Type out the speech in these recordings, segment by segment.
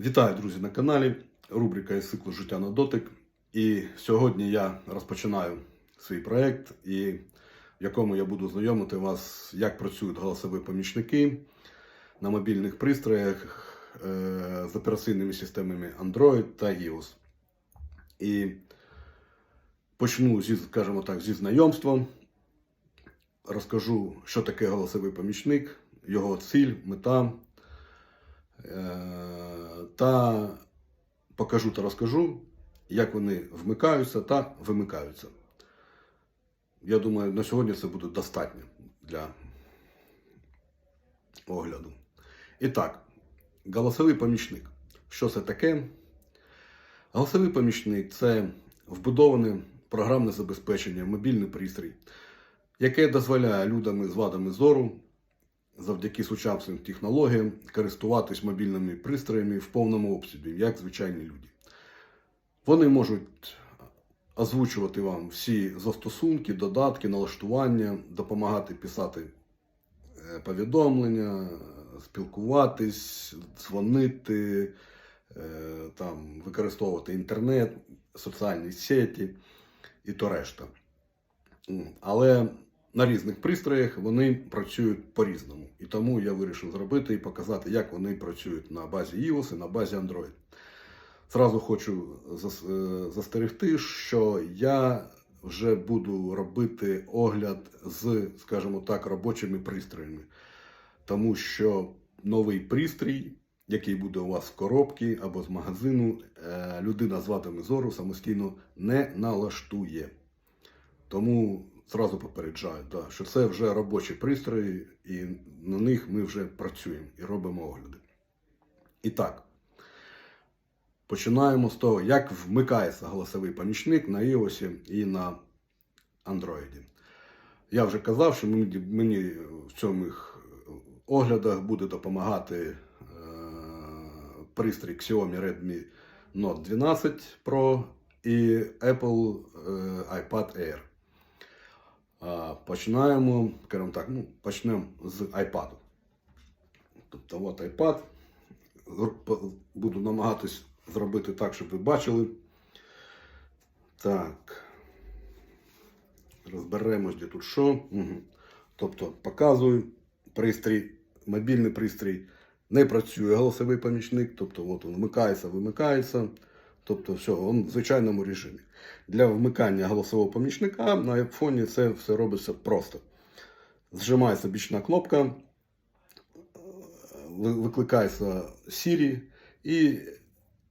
Вітаю, друзі, на каналі. Рубрика із циклу Життя на дотик. І сьогодні я розпочинаю свій проєкт, і в якому я буду знайомити вас, як працюють голосові помічники на мобільних пристроях е, з операційними системами Android та iOS. І почну зі, скажімо так, зі знайомства. Розкажу, що таке голосовий помічник, його ціль, мета. Та покажу та розкажу, як вони вмикаються та вимикаються. Я думаю, на сьогодні це буде достатньо для огляду. І так, голосовий помічник. Що це таке? Голосовий помічник це вбудоване програмне забезпечення, мобільний пристрій, яке дозволяє людям з вадами зору завдяки сучасним технологіям користуватись мобільними пристроями в повному обсязі, як звичайні люди. Вони можуть озвучувати вам всі застосунки, додатки, налаштування, допомагати писати е, повідомлення, спілкуватись, дзвонити, е, там, використовувати інтернет, соціальні сеті і то решта. Але на різних пристроях вони працюють по-різному. І тому я вирішив зробити і показати, як вони працюють на базі iOS і на базі Android. Зразу хочу е, застерегти, що я вже буду робити огляд з, скажімо так, робочими пристроями. Тому що новий пристрій, який буде у вас в коробці або з магазину, е, людина з вадами зору самостійно не налаштує. Тому зразу попереджаю, да, що це вже робочі пристрої, і на них ми вже працюємо і робимо огляди. І так, починаємо з того, як вмикається голосовий помічник на iOS і на Android. Я вже казав, що мені, в цьому оглядах буде допомагати е, пристрій Xiaomi Redmi Note 12 Pro і Apple е, iPad Air. Починаємо, скажімо так, ну, почнемо з iPad. Тобто, от iPad. Буду намагатись зробити так, щоб ви бачили. Так. Розберемось, де тут що. Угу. Тобто, показую пристрій, мобільний пристрій не працює голосовий помічник, тобто от він вмикається, вимикається. Тобто, все, в звичайному режимі. Для вмикання голосового помічника на айфоні це все робиться просто. Зжимається бічна кнопка, е, викликається Siri, і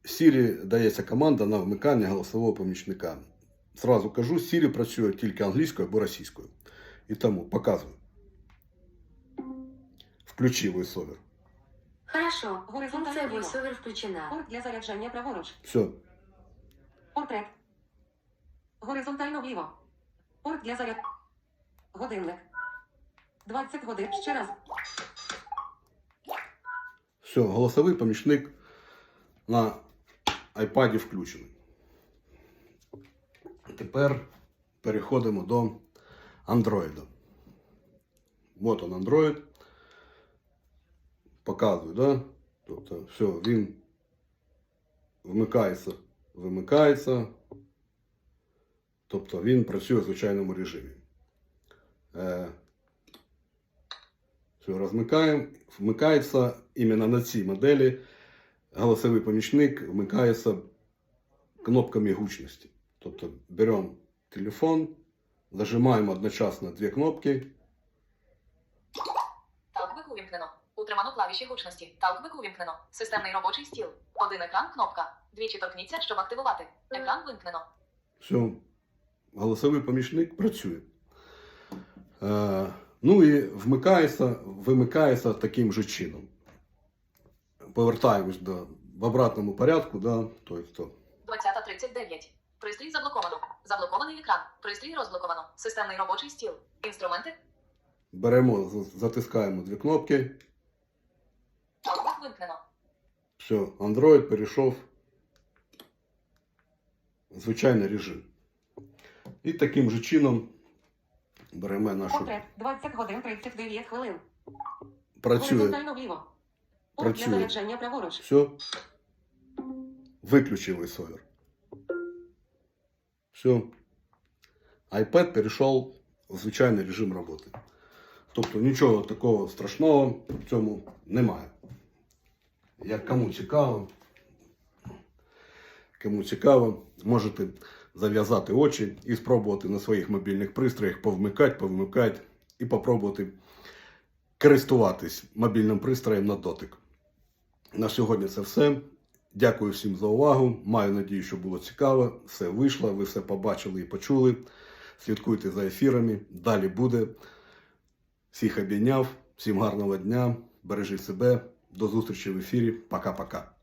Siri дається команда на вмикання голосового помічника. Зразу кажу, Siri працює тільки англійською або російською. І тому показую. Включи VoiceOver. Хорошо. Вліво. VoiceOver включена. Порт для заряджання праворуч. Все. Портрет. Горизонтально вліво. Порт для заряд. Годинник. 20 годин. Ще раз. Все, голосовий помічник на iPad включений. Тепер переходимо до Android. Вот он Android. Показую, да? Тобто, все, він вмикається, вимикається. Тобто він працює в звичайному режимі. Е, все, розмикаємо. Вмикається іменно на цій моделі. Голосовий помічник вмикається кнопками гучності. Тобто беремо телефон, зажимаємо одночасно дві кнопки. Талквик увімкнено. Утримано клавіші гучності. Талквик увімкнено. Системний робочий стіл. Один екран, кнопка. Двічі торкніться, щоб активувати. Екран вимкнено. Все, голосовий помічник працює. Е, ну і вмикається, вимикається таким же чином. Повертаємось до, в обратному порядку, да, тобто 20.39. Пристрій заблоковано. Заблокований екран. Пристрій розблоковано. Системний робочий стіл. Інструменти. беремо, затискаємо дві кнопки. Вимкнено. Все, Android перейшов звичайний режим. І таким же чином беремо нашу. Портрет. 20 годин 39 хвилин. Працює. Вліво. Працює. праворуч. Все. выключил VoiceOver. Все. iPad перейшов в звичайний режим роботи. Тобто нічого такого страшного в цьому немає. Як кому цікаво, кому цікаво, можете зав'язати очі і спробувати на своїх мобільних пристроях повмикати, повмикати і попробувати користуватись мобільним пристроєм на дотик. На сьогодні це все. Дякую всім за увагу. Маю надію, що було цікаво. Все вийшло, ви все побачили і почули. Слідкуйте за ефірами. Далі буде. Всіх обійняв, всім гарного дня. Бережіть себе. До зустрічі в ефірі. Пока-пока.